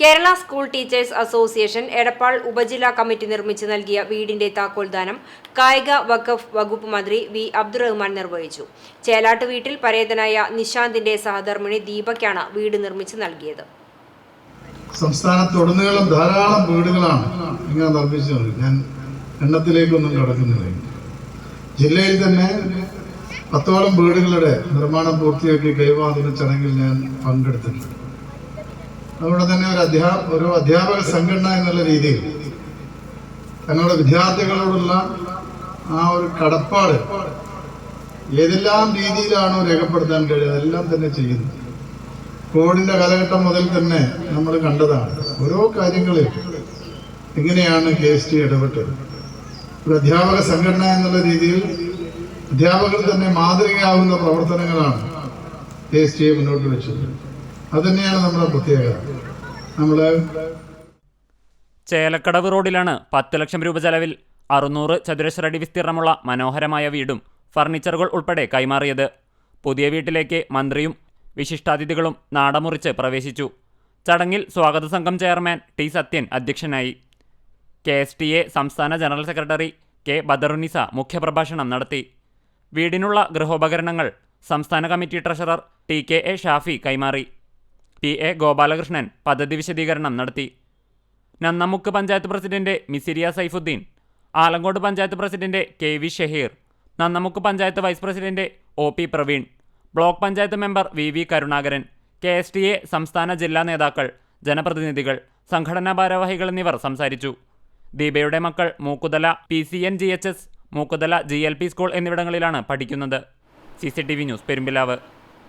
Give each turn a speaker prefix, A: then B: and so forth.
A: Kerala school teachers association Edappal ഉപജില്ലാ committee നിർമ്മിച്ചു നൽകിയ വീടിന്റെ താക്കോൽദാനം കായിക വഖഫ് വകുപ്പ് മന്ത്രി വി അബ്ദുറഹ്മാൻ നിർവഹിച്ചു. ചേലാട്ട് വീട്ടിൽ പരേതനായ നിശാന്തിന്റെ സഹധർമ്മിണി ദീപയ്ക്കാണ് വീട് നിർമ്മിച്ചു നൽകിയത്.
B: സംസ്ഥാനത്തുടനീളം ധാരാളം വീടുകളാണ് ഇങ്ങനെ നിർമ്മിച്ചത്. ഞാൻ എണ്ണത്തിലേക്കൊന്നും കടക്കുന്നില്ല. ജില്ലയിൽ തന്നെ പത്തോളം വീടുകളുടെ നിർമ്മാണം പൂർത്തിയാക്കി കൈമാറുന്ന ചടങ്ങിൽ ഞാൻ പങ്കെടുത്തിട്ടുണ്ട്. നമ്മുടെ തന്നെ ഒരു അധ്യാ ഒരു അധ്യാപക സംഘടന എന്നുള്ള രീതിയിൽ. തങ്ങളുടെ വിദ്യാർത്ഥികളോടുള്ള ആ ഒരു കടപ്പാട് ഏതെല്ലാം രീതിയിലാണോ രേഖപ്പെടുത്താൻ കഴിയുക അതെല്ലാം തന്നെ ചെയ്യുന്നു. കോവിഡിന്റെ കാലഘട്ടം മുതൽ തന്നെ നമ്മൾ കണ്ടതാണ് ഓരോ കാര്യങ്ങളിൽ എങ്ങനെയാണ് കെ എസ് ടി ഇടപെട്ടത്. ഒരു അധ്യാപക സംഘടന എന്നുള്ള രീതിയിൽ അധ്യാപകർ തന്നെ മാതൃകയാവുന്ന പ്രവർത്തനങ്ങളാണ് കെ എസ് ടിയെ മുന്നോട്ട് വെച്ചത് അത് തന്നെയാണ് നമ്മുടെ പ്രത്യേകത. നമ്മൾ
C: ചേലക്കടവ് റോഡിലാണ് പത്ത് ലക്ഷം രൂപ ചെലവിൽ അറുന്നൂറ് ചതുരശ്രടി വിസ്തീർണമുള്ള മനോഹരമായ വീടും ഫർണിച്ചറുകൾ ഉൾപ്പെടെ കൈമാറിയത്. പുതിയ വീട്ടിലേക്ക് മന്ത്രിയും വിശിഷ്ടാതിഥികളും നാടമുറിച്ച് പ്രവേശിച്ചു. ചടങ്ങിൽ സ്വാഗത സംഘം ചെയർമാൻ ടി സത്യൻ അധ്യക്ഷനായി. കെ എസ് ടി എ സംസ്ഥാന ജനറൽ സെക്രട്ടറി കെ ബദറുനിസ മുഖ്യപ്രഭാഷണം നടത്തി. വീടിനുള്ള ഗൃഹോപകരണങ്ങൾ സംസ്ഥാന committee treasurer T K A Shafi കൈമാറി. പി എ ഗോപാലകൃഷ്ണൻ പദ്ധതി വിശദീകരണം നടത്തി. Nannamukku panchayat president Misiriya Saifuddin Alankode panchayat president K V Shaheer Nannamukku panchayat vice president O P Praveen block panchayat member V V Karunakaran K S T A സംസ്ഥാന ജില്ലാ നേതാക്കൾ ജനപ്രതിനിധികൾ സംഘടനാ ഭാരവാഹികൾ എന്നിവർ സംസാരിച്ചു. ദീപയുടെ മക്കൾ Mookkuthala P C N G H S Mookkuthala G L P school എന്നിവിടങ്ങളിലാണ് പഠിക്കുന്നത്. C C T V news Perumpilavu.